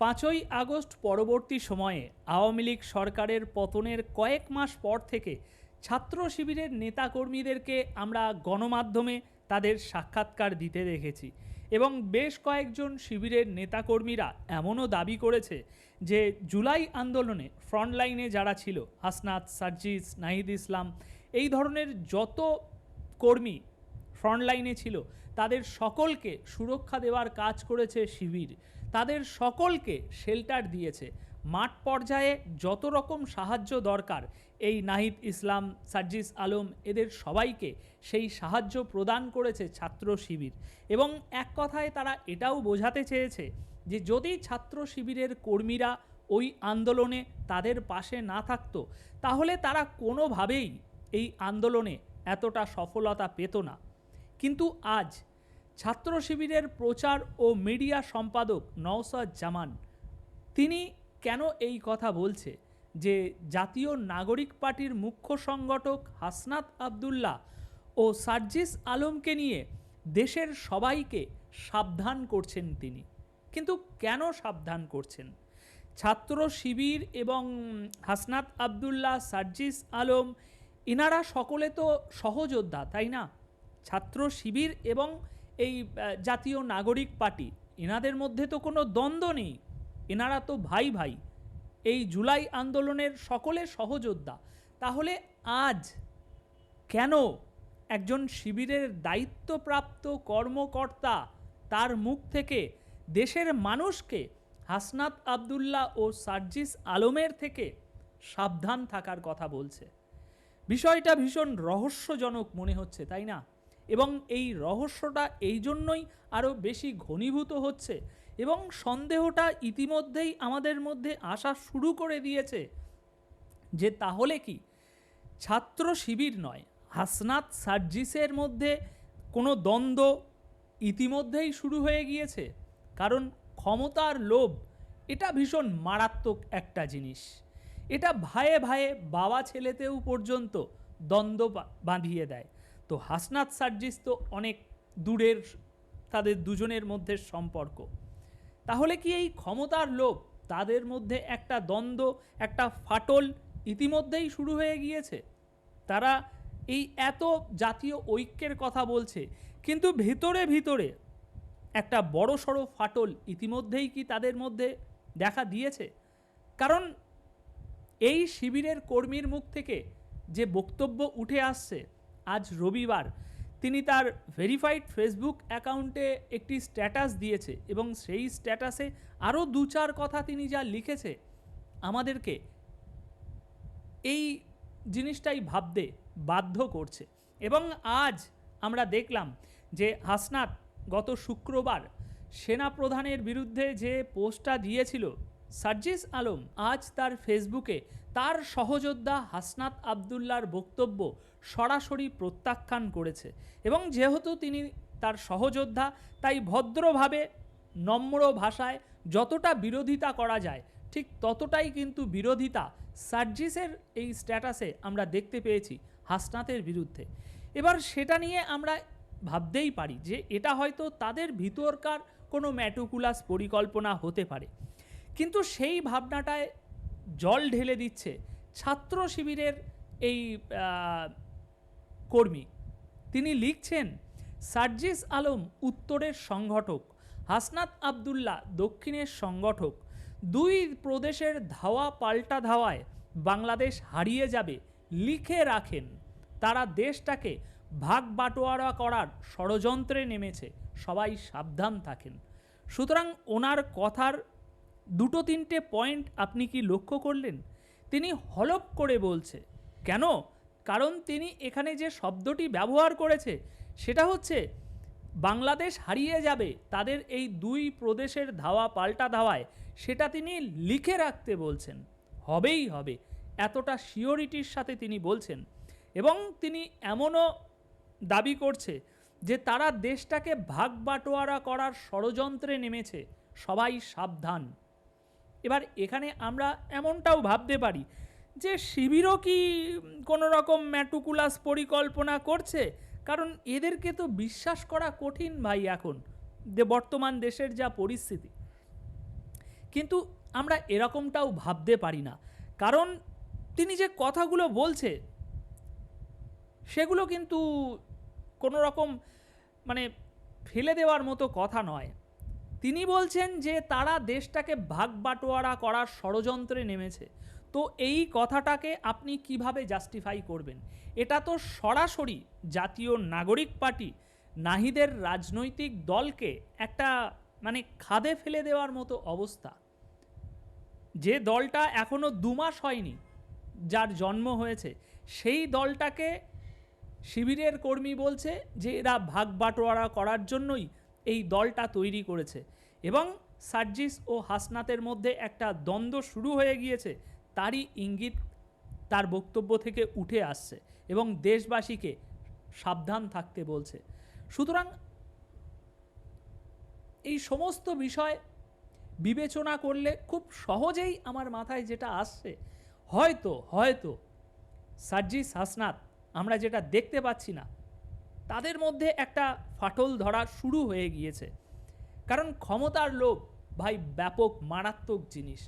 পাঁচই আগস্ট পরবর্তী সময়ে আওয়ামী লীগ সরকারের পতনের কয়েক মাস পর থেকে ছাত্র শিবিরের নেতাকর্মীদেরকে আমরা গণমাধ্যমে তাদের সাক্ষাৎকার দিতে দেখেছি এবং বেশ কয়েকজন শিবিরের নেতাকর্মীরা এমনও দাবি করেছে যে জুলাই আন্দোলনে ফ্রন্টলাইনে যারা ছিল, হাসনাত, সার্জিস, নাহিদ ইসলাম, এই ধরনের যত কর্মী ফ্রন্টলাইনে ছিল তাদের সকলকে সুরক্ষা দেওয়ার কাজ করেছে শিবির। তাদের সকলকে শেল্টার দিয়েছে। মাঠ পর্যায়ে যত রকম সাহায্য দরকার, এই নাহিদ ইসলাম, সার্জিস আলম, এদের সবাইকে সেই সাহায্য প্রদান করেছে ছাত্র শিবির। এবং এক কথায় তারা এটাও বোঝাতে চেয়েছে যে যদি ছাত্র শিবিরের কর্মীরা ওই আন্দোলনে তাদের পাশে না থাকতো, তাহলে তারা কোনোভাবেই এই আন্দোলনে এতটা সফলতা পেত না। কিন্তু আজ ছাত্র শিবিরের প্রচার ও মিডিয়া সম্পাদক নওসাদ জামান, তিনি কেন এই কথা বলছে যে জাতীয় নাগরিক পার্টির মুখ্য সংগঠক হাসনাত আবদুল্লাহ ও সার্জিস আলমকে নিয়ে দেশের সবাইকে সাবধান করছেন তিনি। কিন্তু কেন সাবধান করছেন? ছাত্র শিবির এবং হাসনাত আবদুল্লাহ, সার্জিস আলম, ইনারা সকলে তো সহযোদ্ধা, তাই না? ছাত্র শিবির এবং এই জাতীয় নাগরিক পার্টি। এনাদের মধ্যে তো কোনো দ্বন্দ্ব নেই। এনারা তো ভাই ভাই। এই জুলাই আন্দোলনের সকলে সহযোদ্ধা। তাহলে আজ কেন একজন শিবিরের দায়িত্বপ্রাপ্ত কর্মকর্তা তার মুখ থেকে দেশের মানুষকে হাসনাত আবদুল্লাহ ও সার্জিস আলমের থেকে সাবধান থাকার কথা বলছে? বিষয়টা ভীষণ রহস্যজনক মনে হচ্ছে, তাই না? এবং এই রহস্যটা এই জন্যই আরও বেশি ঘনীভূত হচ্ছে এবং সন্দেহটা ইতিমধ্যেই আমাদের মধ্যে আসা শুরু করে দিয়েছে যে তাহলে কি? ছাত্র শিবির নয়, হাসনাত সার্জিসের মধ্যে কোনো দ্বন্দ্ব ইতিমধ্যেই শুরু হয়ে গিয়েছে। কারণ ক্ষমতার লোভ, এটা ভীষণ মারাত্মক একটা জিনিস। এটা ভাইয়ে ভাইয়ে বাবা ছেলেতেও পর্যন্ত দ্বন্দ্ব বাঁধিয়ে দেয়। তো হাসনাত সার্জিস তো অনেক দূরের, তাদের দুজনের মধ্যে সম্পর্ক। তাহলে কি এই ক্ষমতার লোভ তাদের মধ্যে একটা দ্বন্দ্ব, একটা ফাটল ইতিমধ্যেই শুরু হয়ে গিয়েছে? তারা এই এত জাতীয় ঐক্যের কথা বলছে, কিন্তু ভিতরে ভিতরে একটা বড় সড়ো ফাটল ইতিমধ্যেই কি তাদের মধ্যে দেখা দিয়েছে? কারণ এই শিবিরের কর্মীর মুখ থেকে যে বক্তব্য উঠে আসছে আজ রবিবার। তিনি তার ভেরিফাইড ফেসবুক অ্যাকাউন্টে একটি স্ট্যাটাস দিয়েছে এবং সেই স্ট্যাটাসে আরও দু চার কথা তিনি যা লিখেছে আমাদেরকে এই জিনিসটাই ভাবতে বাধ্য করছে। এবং আজ আমরা দেখলাম যে হাসনাত গত শুক্রবার সেনা প্রধানের বিরুদ্ধে যে পোস্টটা দিয়েছিল সার্জিস আলম আজ তার ফেসবুকে তার সহযোদ্ধা হাসনাত আবদুল্লার বক্তব্য সরাসরি প্রত্যাখ্যান করেছে এবং যেহেতু তিনি তার সহযোদ্ধা, তাই ভদ্রভাবে, নম্র ভাষায় যতটা বিরোধিতা করা যায়, ঠিক ততটাই কিন্তু বিরোধিতা সার্জিসের এই স্ট্যাটাসে আমরা দেখতে পেয়েছি হাসনাতের বিরুদ্ধে। এবার সেটা নিয়ে আমরা ভাবতেই পারি যে এটা হয়তো তাদের ভিতরকার কোনো ম্যাটুকুলাস পরিকল্পনা হতে পারে। কিন্তু সেই ভাবনাটায় জল ঢেলে দিচ্ছে ছাত্র শিবিরের এই কর্মী। তিনি লিখছেন, সার্জিস আলম উত্তরের সংগঠক, হাসনাত আবদুল্লাহ দক্ষিণের সংগঠক, দুই প্রদেশের ধাওয়া পাল্টা ধাওয়ায় বাংলাদেশ হারিয়ে যাবে, লিখে রাখেন। তারা দেশটাকে ভাগ বাটোয়ারা করার ষড়যন্ত্রে নেমেছে, সবাই সাবধান থাকেন। সুতরাং ওনার কথার দুটো তিনটে পয়েন্ট আপনি কি লক্ষ্য করলেন? তিনি হলপ করে বলছে, কেন? কারণ তিনি এখানে যে শব্দটি ব্যবহার করেছে, সেটা হচ্ছে, বাংলাদেশ হারিয়ে যাবে, তাদের এই দুই প্রদেশের ধাওয়া পাল্টা ধাওয়ায়, সেটা তিনি লিখে রাখতে বলছেন। হবেই হবে, এতটা শিওরিটির সাথে তিনি বলছেন। এবং তিনি এমনও দাবি করছে যে তারা দেশটাকে ভাগ বাটোয়ারা করার ষড়যন্ত্রে নেমেছে, সবাই সাবধান। এবার এখানে আমরা এমনটাও ভাবতে পারি যে শিবিরও কি কোনো রকম ম্যাটুকুলাস পরিকল্পনা করছে? কারণ এদেরকে তো বিশ্বাস করা কঠিন ভাই এখন যে বর্তমান দেশের যা পরিস্থিতি। কিন্তু আমরা এরকমটাও ভাবতে পারি না। কারণ তিনি যে কথাগুলো বলছে, সেগুলো কিন্তু কোনো রকম মানে ফেলে দেওয়ার মতো কথা নয়। তিনি বলছেন যে তারা দেশটাকে ভাগ বাটোয়ারা করার ষড়যন্ত্রে নেমেছে। তো এই কথাটাকে আপনি কীভাবে জাস্টিফাই করবেন? এটা তো সরাসরি জাতীয় নাগরিক পার্টি, নাহিদের রাজনৈতিক দলকে একটা মানে খাদে ফেলে দেওয়ার মতো অবস্থা। যে দলটা এখনও দু মাস হয়নি যার জন্ম হয়েছে, সেই দলটাকে শিবিরের কর্মী বলছে যে এরা ভাগ বাটোয়ারা করার জন্যই এই দলটা তৈরি করেছে। এবং সার্জিস ও হাসনাতের মধ্যে একটা দ্বন্দ্ব শুরু হয়ে গিয়েছে, তারই ইঙ্গিত তার বক্তব্য থেকে উঠে আসছে এবং দেশবাসীকে সাবধান থাকতে বলছে। সুতরাং এই সমস্ত বিষয় বিবেচনা করলে খুব সহজেই আমার মাথায় যেটা আসছে, হয়তো হয়তো সার্জিস হাসনাত আমরা যেটা দেখতে পাচ্ছি না তাদের মধ্যে একটা ফাটল ধরা শুরু হয়ে গিয়েছে। কারণ ক্ষমতার লোভ ভাই ব্যাপক, মারাত্মক জিনিস।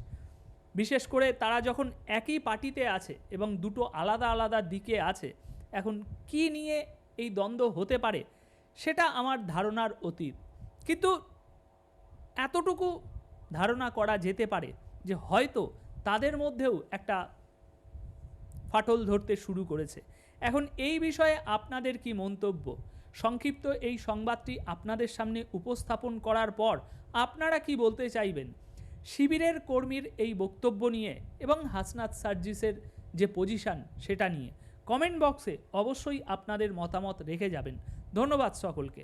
বিশেষ করে তারা যখন একই পার্টিতে আছে এবং দুটো আলাদা আলাদা দিকে আছে, এখন কি নিয়ে এই দ্বন্দ্ব হতে পারে সেটা আমার ধারণার অতীত। কিন্তু এতটুকু ধারণা করা যেতে পারে যে হয়তো তাদের মধ্যেও একটা ফাটল ধরতে শুরু করেছে। এখন এই বিষয়ে আপনাদের কি মন্তব্য? সংক্ষিপ্ত এই সংবাদটি আপনাদের সামনে উপস্থাপন করার পর আপনারা কি বলতে চাইবেন? শিবিরের কর্মীর এই বক্তব্য নিয়ে এবং হাসনাত সার্জিসের যে পজিশান সেটা নিয়ে কমেন্ট বক্সে অবশ্যই আপনাদের মতামত রেখে যাবেন। ধন্যবাদ সকলকে।